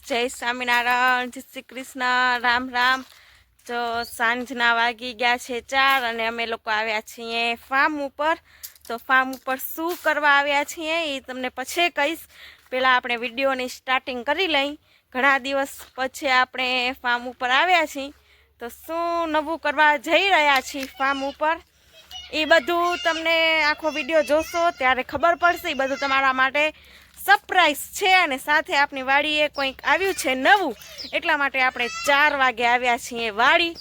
જય સ્વામિનારાયણ, જય શ્રી કૃષ્ણ, રામ રામ. તો સાંજના વાગી ગયા છે ચાર અને અમે લોકો આવ્યા છીએ ફાર્મ ઉપર. તો ફાર્મ ઉપર શું કરવા આવ્યા છીએ એ તમને પછી કહીશ. પહેલાં આપણે વિડીયોની સ્ટાર્ટિંગ કરી લઈ. ઘણા દિવસ પછી આપણે ફાર્મ ઉપર આવ્યા છીએ. તો શું નવું કરવા જઈ રહ્યા છીએ ફાર્મ ઉપર? એ બધું તમને આખો વીડિયો જોશો, ત્યારે ખબર પડશે. એ બધું તમારા માટે સરપ્રાઈઝ છે અને સાથે આપણી વાડીએ કંઈક આવ્યું છે નવું. એટલા માટે આપણે ચાર વાગે આવ્યા છીએ વાડી.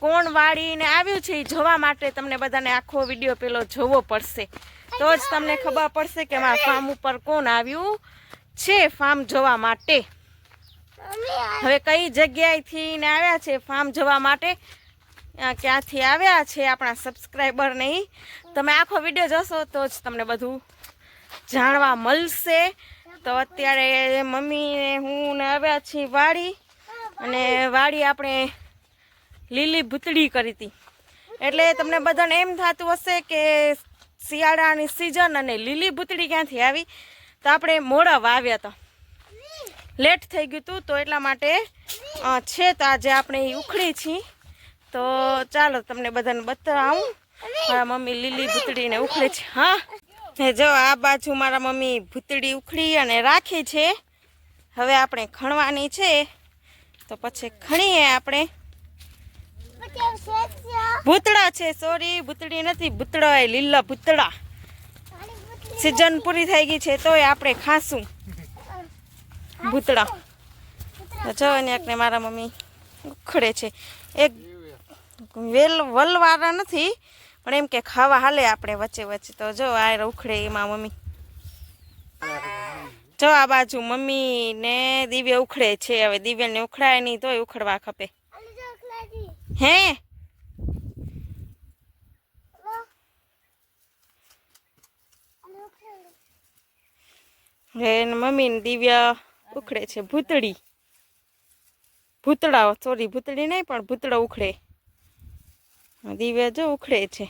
કોણ વાડીને આવ્યું છે એ જોવા માટે તમને બધાને આખો વીડિયો પેલો જોવો પડશે. તો જ તમને ખબર પડશે કે મારા ફાર્મ ઉપર કોણ આવ્યું છે ફાર્મ જોવા માટે. હવે કઈ જગ્યાએથી ને આવ્યા છે ફાર્મ જોવા માટે? ક્યાંથી આવ્યા છે આપણા સબસ્ક્રાઈબર નહીં? તમે આખો વીડિયો જોશો તો જ તમને બધું જાણવા મળશે. તો અત્યારે મમ્મી ને હું ને આવ્યા છીએ વાડી. અને વાડી આપણે લીલી ભૂતળી કરી હતી. એટલે તમને બધાને એમ થતું હશે કે શિયાળાની સિઝન અને લીલી ભૂતળી ક્યાંથી આવી? તો આપણે મોડા વાવ્યા હતા. લેટ થઈ ગયું હતું, તો એટલા માટે છે તો આજે આપણે ઉખડી છીએ. તો ચાલો તમને બધાને બતાવું. મારા મમ્મી લીલી ભૂતળીને ઉખડે છે. હા. ને જો આ બાજુ મારા મમ્મી ભૂતળી ઉખડી અને રાખી છે, હવે આપણે ખણવાની છે. તો પછી ખણીએ આપણે. ભૂતળા છે સોરી ભૂતળી નથી ભૂતળા એ લીલા ભૂતળા સિઝન પૂરી થઈ ગઈ છે, તોય આપણે ખાશું. ભૂતળા જો ને મારા મમ્મી ઉખડે છે. એક વેલ વલવાળા નથી પણ એમ કે ખાવા હાલે આપણે વચ્ચે વચ્ચે. તો જો આ ઉખડે એમાં મમ્મી. જો આ બાજુ મમ્મી ને દિવ્ય ઉખડે છે. હવે દિવ્યને ઉખડાય નહીં તોય ઉખડવા ખપે. હે? હે, ને મમ્મી ને દિવ્ય ઉખડે છે. ભૂતળી. ભૂતળા સોરી ભૂતળી નહીં પણ ભૂતળો ઉખડે. દિવ્ય જો ઉખડે છે.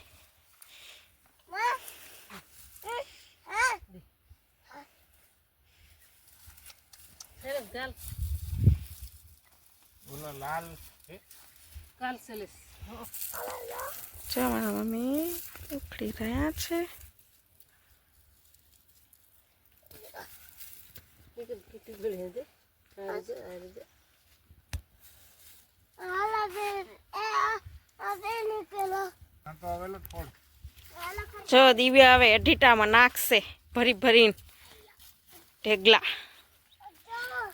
જો મારા મમ્મી ઉખડી રહ્યા છે. જો દિવ્ય હવે અઢીટામાં નાખશે ભરી ભરીને. ઢેગલા.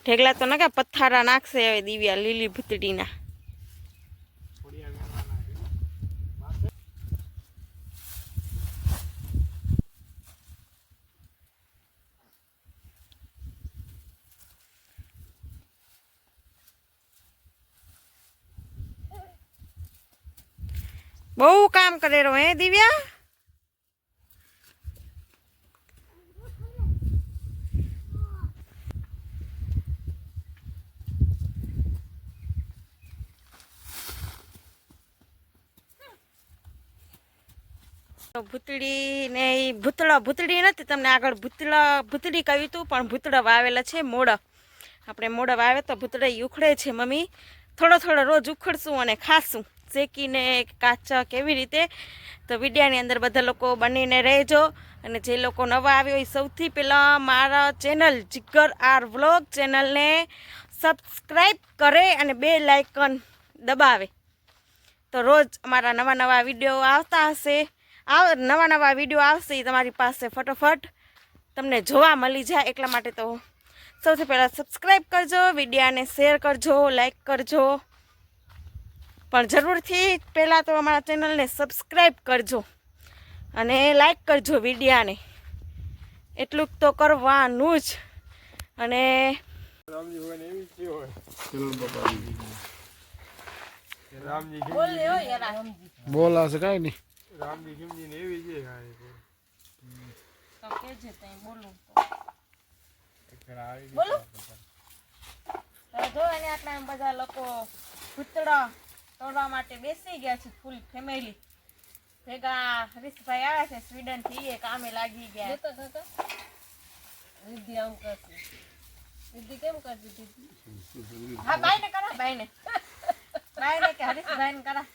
ઢેગલા તો ના કે પથ્થારા નાખશે હવે દિવ્યા લીલી ભૂતડીના. બહુ કામ કરેલો હે દિવ્યા? ભૂતળી ને એ ભૂતળા, ભૂતળી નથી તમને આગળ ભૂતળા, ભૂતળી કહ્યું હતું પણ ભૂતળા વાવેલા છે મોડા. આપણે મોડા વાવે તો ભૂતળા ઉખડે છે, મમ્મી. થોડો થોડો રોજ ઉખડશું અને ખાશું. શેકીને કાચા કેવી રીતે? તો વિડીયાની અંદર બધા લોકો બનીને રહેજો. અને જે લોકો નવા આવ્યો એ સૌથી પહેલાં મારા ચેનલ જીગર આર વ્લોગ ચેનલને સબસ્ક્રાઈબ કરે અને બે લાઇકન દબાવે. તો રોજ અમારા નવા નવા વીડિયો આવતા હશે. આવ, નવા નવા વીડિયો આવશે એ તમારી પાસે ફટોફટ તમને જોવા મળી જાય. એટલા માટે તો સૌથી પહેલાં સબસ્ક્રાઈબ કરજો, વિડીયાને શેર કરજો, લાઇક કરજો. પણ જરૂરથી પહેલાં તો અમારા ચેનલને સબસ્ક્રાઈબ કરજો અને લાઈક કરજો વિડીયાને. એટલું તો કરવાનું જ. અને રામજી બોલા છે રામજી ખીમજી ને એવી છે કાંઈ. બોલો? જો આટલા બધા લોકો ભૂતળા તોડવા માટે બેસી ગયા છે ફૂલ ફેમિલી ભેગા હરીશભાઈ આવ્યા છે સ્વીડનથી એ કામે લાગી ગયા. હા બાઈને કરા બાઈને બાઈને કે હરીશ બાઈને કરા.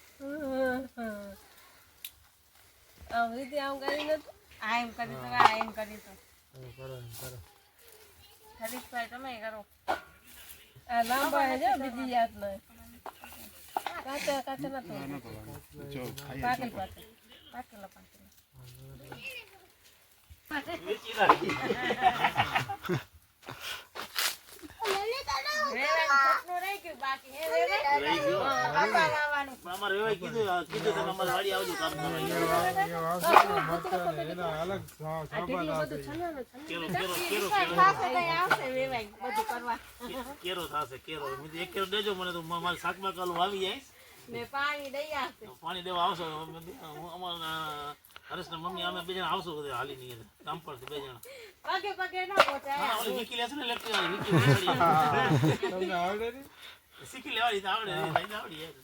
આ એમ કરી તો આ એમ કરી તો. કરો એમ કરો. હરીશભાઈ તમે કરો. પાકેલો પાકેલો વેવાણ રહી ગયું બાકી હે વેવાણ કાપા વાવવાનું અમારે કેરો થશે કેરો. એક કેરો દેજો મને તો મારે શાકમાં કાલું આવી જાય. ને પાણી દઈ આવશે પાણી દેવા આવશો હું અમારા હરેશના મમ્મી અમે બે જણા આવશો બધા હાલી નહીં કામ પર બે જણા. પગે પગે ના પહોંચાય. હા, ઓલી વિકી લેશે ને લેફ્ટ વાળી વિકી. તમને આવડે ને શીખી લેવાની તો આવડે નહીં આવડી હાકલ.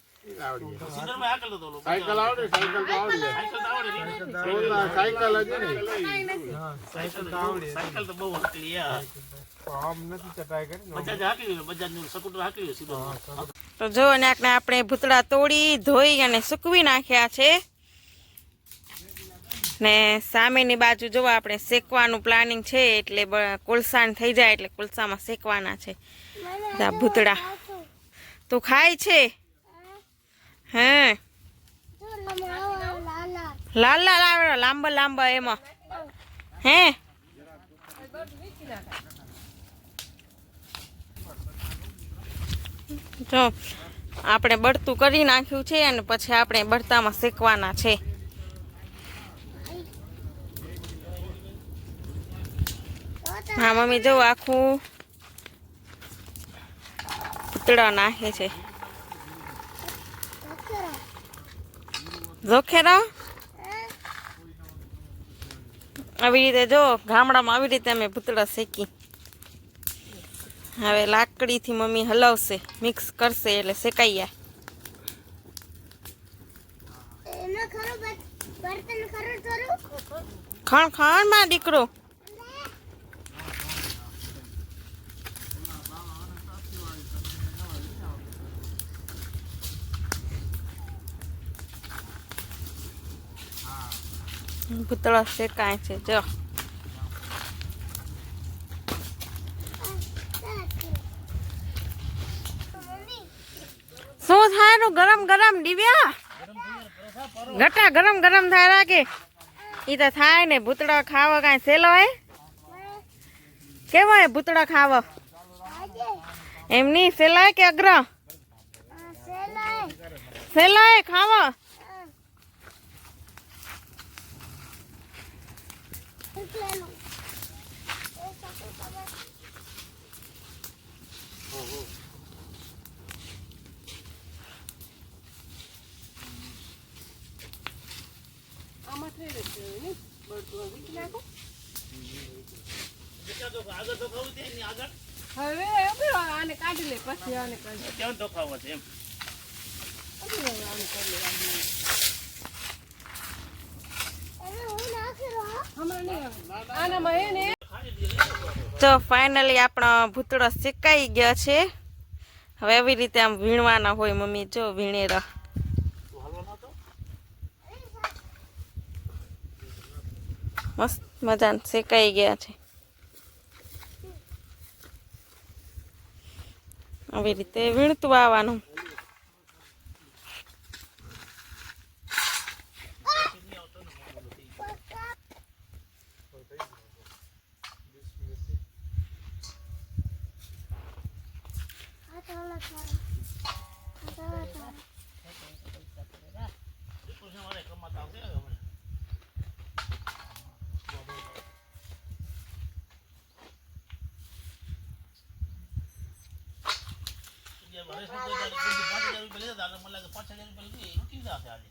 સાયકલ આવડે સાયકલ તો આવડે. સાયકલ તો આવડે નહીં. સાયકલ ને તો બહુ- સાયકલ તો બહુ હાકલી આમ નથી ચટાઈ કરી ને બજાજ હાંકી લ્યો, બજાજનું સ્કૂટર હાંકી લ્યો સીધો. તો જો નાકને આપણે ભૂતળા તોડી ધોઈ અને સૂકવી નાખ્યા છે. ને સામેની બાજુ જો આપણે શેકવાનું પ્લાનિંગ છે એટલે કોલસાણ થઈ જાય એટલે કોલસામાં શેકવાના છે. ભૂતળા. તું ખાય છે? હે? લાલ. લાલ લાંબા લાંબા એમાં. હે? જો આપણે બળતું કરી નાખ્યું છે અને પછી આપણે બળતામાં શેકવાના છે. હા મમ્મી જો આખું પૂતળા નાખે છે. જોખેરા આવી રીતે જો ગામડામાં આવી રીતે અમે પૂતળા શેકી. હવે લાકડીથી મમ્મી હલાવશે મિક્સ કરશે એટલે શેકાઈ જાય. ખણ ખણમાં દીકરો. ભૂતળા શેકાય છે જો. શું થાયનું ગરમ ગરમ દિવ્યા. ઘટા ગરમ ગરમ થાય રાખે. ઈ તો થાય ને ભૂતડા ખાવા કાંઈ સેલો હે? કેવો હે ભૂતડા ખાવા? એમની સેલાય કે અગ્ર સેલાય ખાવા? Oh, તો ખાવું છે એની આગળ હવે આને કાઢી લે પછી આને કાઢી ત્યાં તો છે એમ? ફાઇનલી આપણા ભૂતળો શેકાઈ ગયો છે. હવે એવી રીતે આમ વીણવાના હોય મમ્મી જો વીણેરા મસ્ત મજાને શેકાઈ ગયા છે. આવી રીતે વીણતું આવવાનું મારે કમાતા આવશે હમણાં. હરેશને કોઈ દાડે કોઈ પાંચ હજાર રૂપિયા લીધા હતા, મને લાગે પાંચ હજાર રૂપિયા લીધી, લૂંટી લીધા હશે આજે.